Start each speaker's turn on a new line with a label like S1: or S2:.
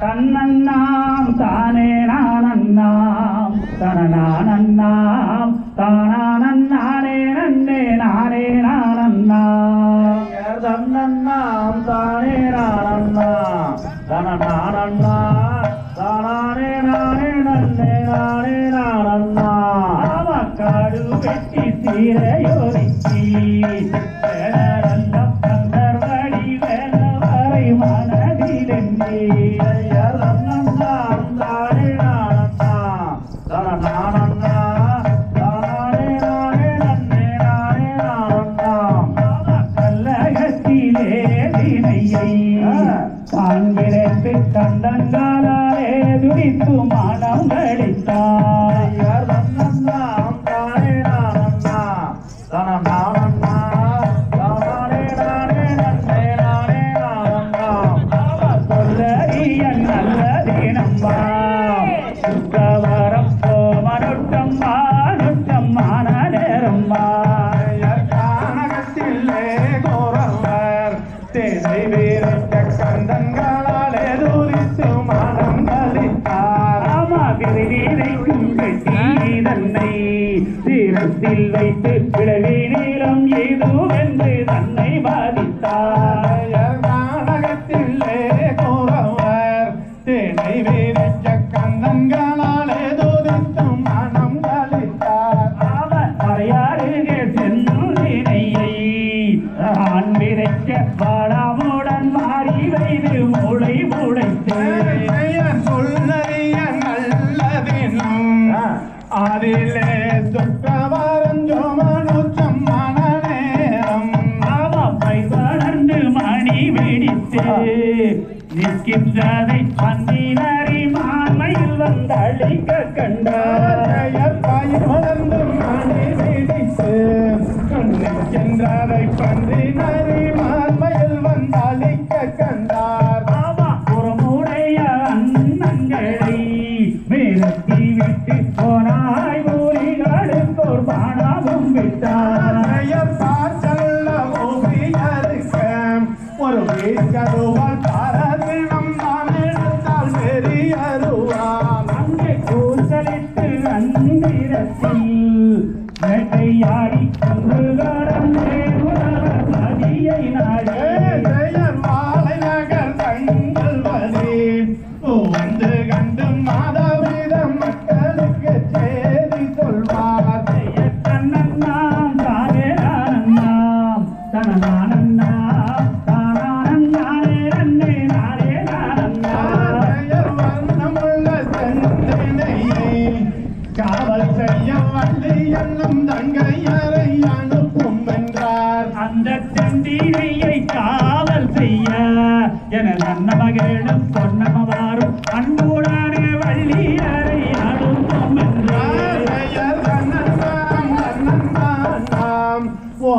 S1: தன்னன்னாம் தானே நானன்னாம் தனநானன்னாம் தானானன்னானே நன்னே நானே நானன்னாம். தன்னன்னாம் தானே நானன்னாம் தனநானன்னா நானே நன்னே நானே நானன்னாம் கல்லகத்திலே வினையை காண்கிறேன் கண்டங்காலே துடித்து மனம் கழித்தார். நல்லதேனம்மா சுத்தவரம் போமனுட்டம்மா நுட்டம்மான நேரம்மா
S2: கானகத்திலே கோரவர் தேனை வீரத்த கந்தங்களாலே தூரித்து மனம் கழித்தார்
S1: ஆமா விரைக்கும் கட்டி தன்னை தீரத்தில் வைத்து விளவி நீளம் ஏதுவென்று வைத்து மூளை முளைத்து.
S2: சொல்லறிய நல்லதினும் அதிலே துக்கவரஞ்சோமனுச்சம் மனநேரம்.
S1: ஆமாப்பை வளர்ந்து மணி வெடித்து. நிற்கின்றதை பந்தினரி மாமையில் வந்தழிக்க கண்டார்.
S2: பெயர் பயிர் வளர்ந்து
S1: மேலத்தி விட்டு போனாய் ஊரிகளுக்கோர் பானாவும் விட்டார்.
S2: பெயர் பார்த்தல்ல ஓவியருக்க ஒரு வீச்சருவால் பாரதினம் நான் எடுத்தால் பெரியருவான்
S1: அங்கே கூசலிட்டு அந்திரத்தில் வேட்டையாடி குன்றுகாரம் நதியை நாடி.
S2: மாலை நகர் தங்கள் வந்து கண்டு மாதவித என்னும் தங்கையரை அனுப்பும் என்றார்.
S1: அந்த செந்தினையை காவல் செய்ய எனது அன்னமகளும் பொன்னமவாரும் அன்புடனே வள்ளியரை அனுப்பும் என்றார்.
S2: ஓ